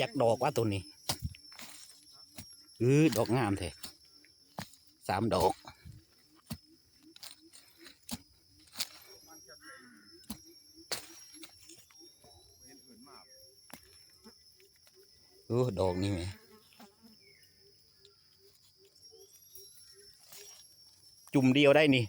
จักดอกว่าตัวนี้เออดอกงามแท้สามดอก เออดอกนี่ไหมจุ่มเดียวได้นี่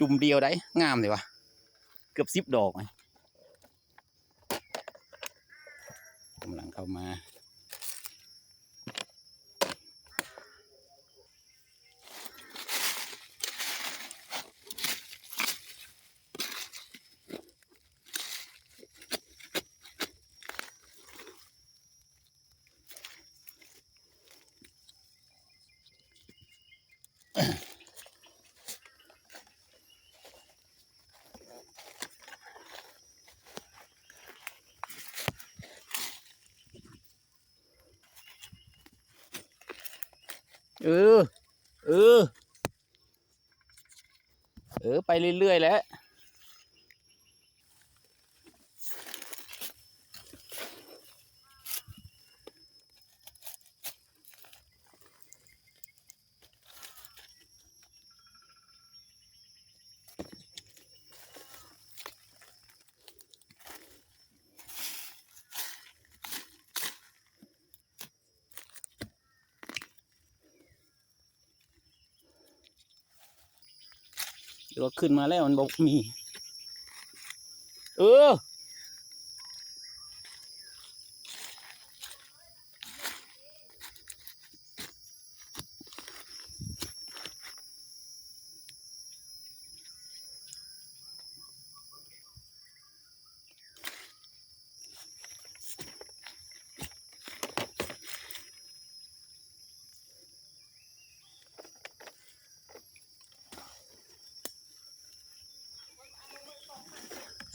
จุ่มเดียวได้ งามเลยวะเกือบสิบดอกไงกำลัง เข้ามา เออ เออ เออ ไปเรื่อยๆแล้ว เดี๋ยวขึ้นมาแล้วมันบอกมี เออ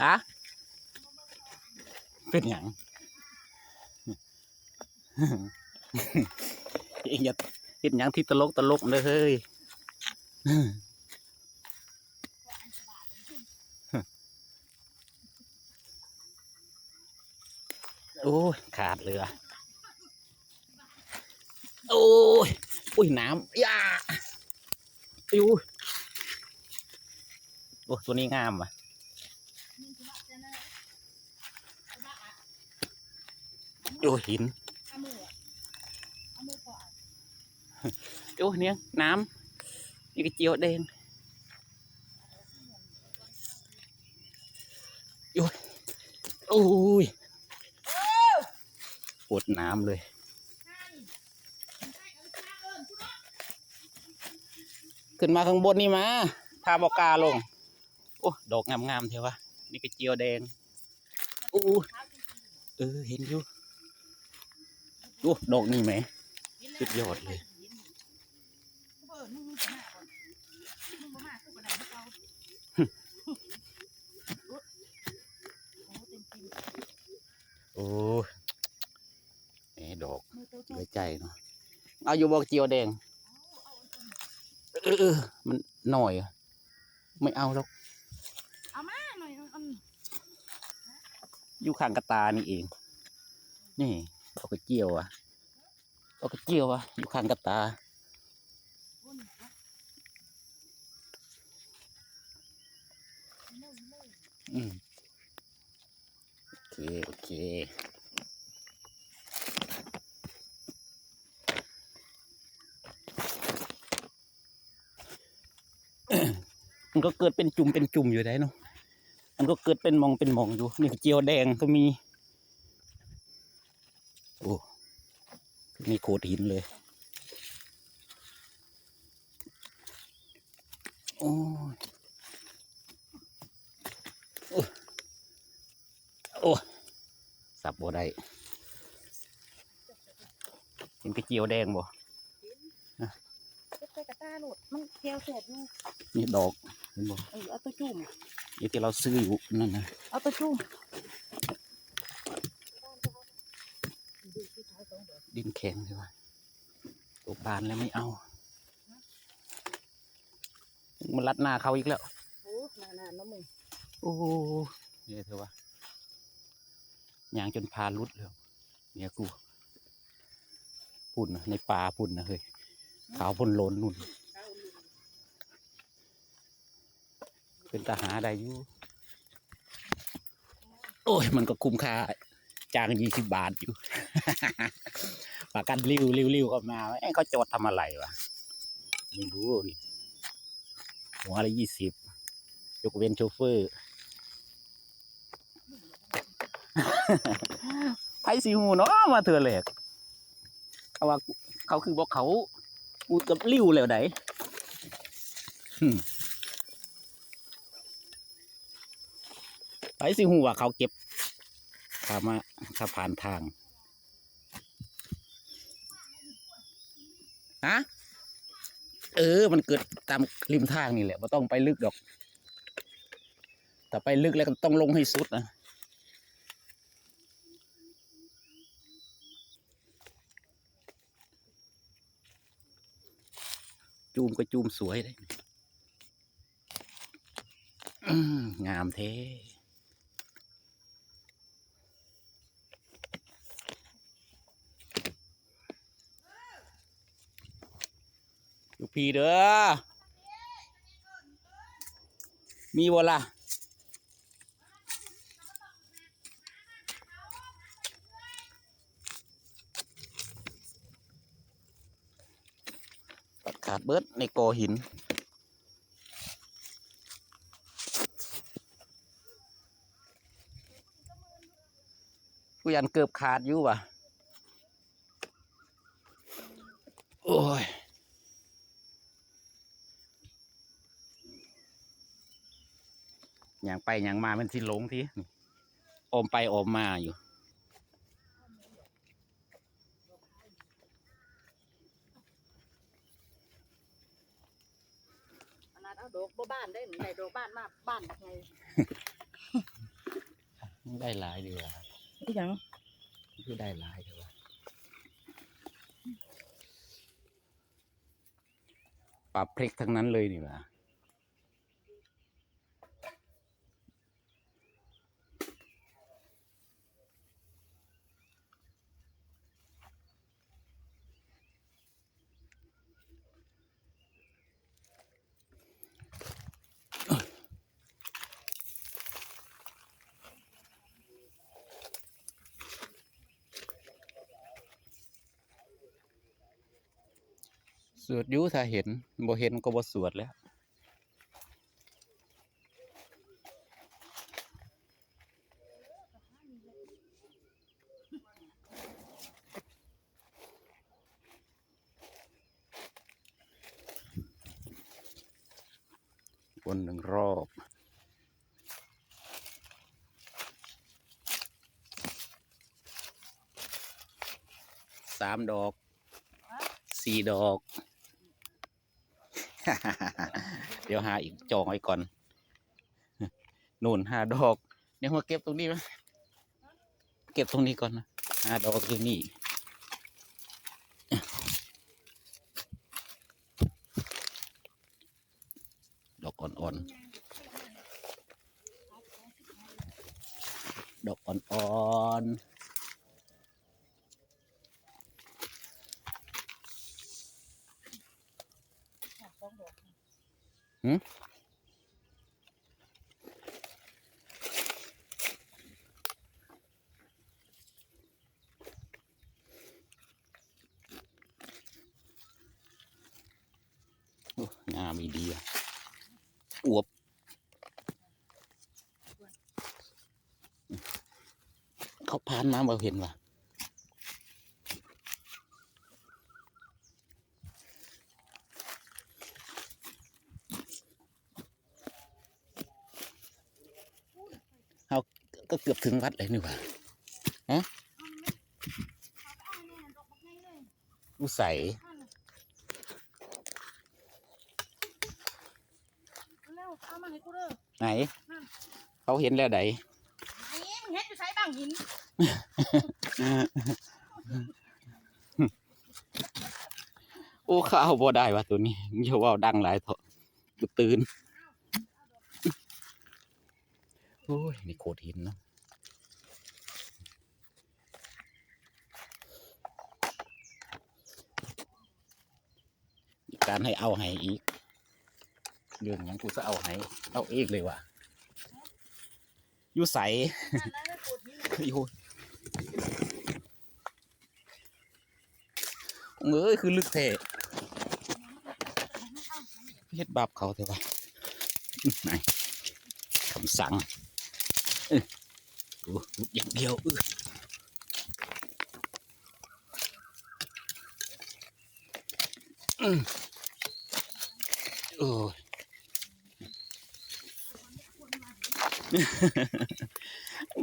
ฮะเป็นหยังเองอย่าเห็นหยังที่ตลกตลกเลยเฮ้ยโอ้ยขาดเรือโอ้ยอุ้ยน้ำย่าอิวโอ้ตัวนี้งามว่ะ โอ้หินเอามือเอามือก่อนโอ้เนี่ยน้ำนี่กระเจียวแดงโอ้ยโอ้ยปวดน้ำเลยขึ้นมาข้างบนนี่มาพาบอกกาลง โอ้ ดอกงามๆเทวะ นี่กระเจียวแดงโอ้เออ เห็นอยู่ โอ้ดอกนี่ไหมสุดยอดเลยเปิดมึงจะมาก่อนมึงมาคือบ่ได้เขาโอ้เต็มทีโอ้แหมดอกมือโตเหลือใจเนาะเอาอยู่บอกเจียวแดงเออเออมันหน่อยอะไม่เอาหรอกเอามาหน่อยอันอยู่ข้างกระตานี่เอง นี่ ดอกกระเจียวอะดอกกระเจียวอะอยู่ข้างกระตาอืมโอเค โอเคมันก็เกิดเป็นจุ่มเป็นจุ่มอยู่ได้เนาะ มันก็เกิดเป็นมองเป็นมองอยู่ นี่เจียวแดงก็มี โอ้ นี่โขดหินเลย โอ้ยโอ้ยโอ้ยสับบ่ได้เห็นกระเจียวแดงบ่เก็บใส่กระต้าโหลดมันเกียวเสร็จอยู่นี่ดอกเห็นบ่เออเอาตัวจุ่มนี่ที่เราซื้ออยู่นั่นนะเอาตัวจุ่ม ดินแข็งใช่ปะตกบานแล้วไม่เอา มันรัดหน้าเขาอีกแล้ว โอ้นานๆนะมึงโอ้โหเนี่ยเถอะวะยางจนพาลุดแล้วเนี่ยกูพุ่นนะในป่าพุ่นนะเฮ้ยขาวพุ่นโลนนุ่น เป็นตาหาได้อยู่ โอ้ย มันก็คุ้มค่า จ้างยี่สิบบาทอยู่ ประกันริ้วริ้วริ้วก็มาเอ้เขาจอดทำอะไรวะ ไม่รู้ดิหัวละยี่สิบยกเว้นโชเฟอร์ไพสีหูเนาะมาเถื่อแหลกเขาว่าเขาคือบอกเขาอูดกับริ้วแล้วไหึไพสีหูว่าเขาเก็บ ขามาขาผ่านทางฮะเออ มันเกิดตามริมทางนี่แหละไม่ต้องไปลึกดอก แต่ไปลึกแล้วก็ต้องลงให้สุดนะจูมก็จูมสวยเลยงามเท่ ลูกพี่เด้อ มีบ่ล่ะตัดขาดเบิดในกอหินกูยันเกือบขาดอยู่ว่ะ โอ้ย อย่างไปอย่างมามันสิหลงทีนี่อมไปอมมาอยู่ ขนาดเอาดอกบ่บ้านได้หนึ่งได้ดอกบ้านมาบ้านไงได้หลายดีว่ะอีหยังคือได้หลายดีว่ะปรับพลิกทั้งนั้นเลยนี่ว่ะ สวดยุถ้าเห็นบ่เห็นก็บ่สวดแล้ววนหนึ่งรอบ สามดอก สี่ดอก เดี๋ยวหาอีกจองไว้ก่อนนู่นห้าดอก เดี๋ยวมาเก็บตรงนี้ไหมเก็บตรงนี้ก่อนนะห้าดอกคือนี่ดอกอ่อนๆ ดอกอ่อนๆ สองดอก งามอีดีอะอวบเขาผ่านมาบ่เห็นว่ะเอา ก็เกือบถึงวัดเลยนี่หว่าฮะอุใสเร็วเอามาให้กูเด้อไหน เขาเห็นแล้วไดไหนมึงเฮ็ดอยู่ไสบ้างหินโอ้ข้าวบ่ได้ว่ะตัวนี้อย่าว่าดังหลายเถอะกูตื่น โอ้ยนี่โคตรหินนะการให้เอาให้อีก เรื่องอย่งกูจะเอาให้เอาเองเลยว่ะยุ่ใสอยู่เอ้ยคือลึกแท้เฮ็ดบาปเขาเถอะวะไหนคำสั่ง โอ้อย่างเดียวเอออืมโอ้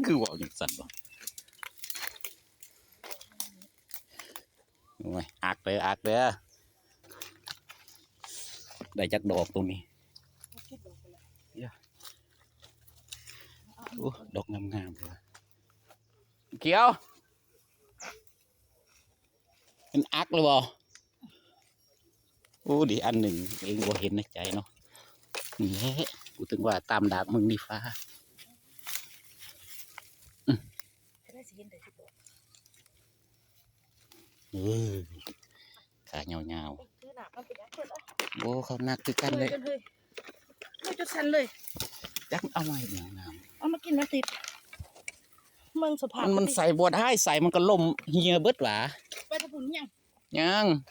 คือว่าอย่างสั่นบ่โอ้ยอักเลยอักเลยได้จักดอกตรงนี้ คิดดอกไปแล้ว โอ้ดอกงามๆเลยเกี่ยวเป็นอักเลยบ่โอ้ดีอันหนึ่งเองบ่เห็นในใจเนาะนี่แหละกูถึงว่าตามดาบมึงนี่ฟ้าจะได้สิเห็นแต่ที่ดอกเออขาเงาคือหนามันเป็นแอปเปิลอะๆโอ้เขานักคือกันเลเลยยกันเลยไม่จุดสันเลย จักเอาไว้อย่างงามเอามากินมาติดเมืองสภาพมันมันใส่บวได้ใส่มันก็ล่มเฮียเบิดหวาไปตะปุ่นยังยัง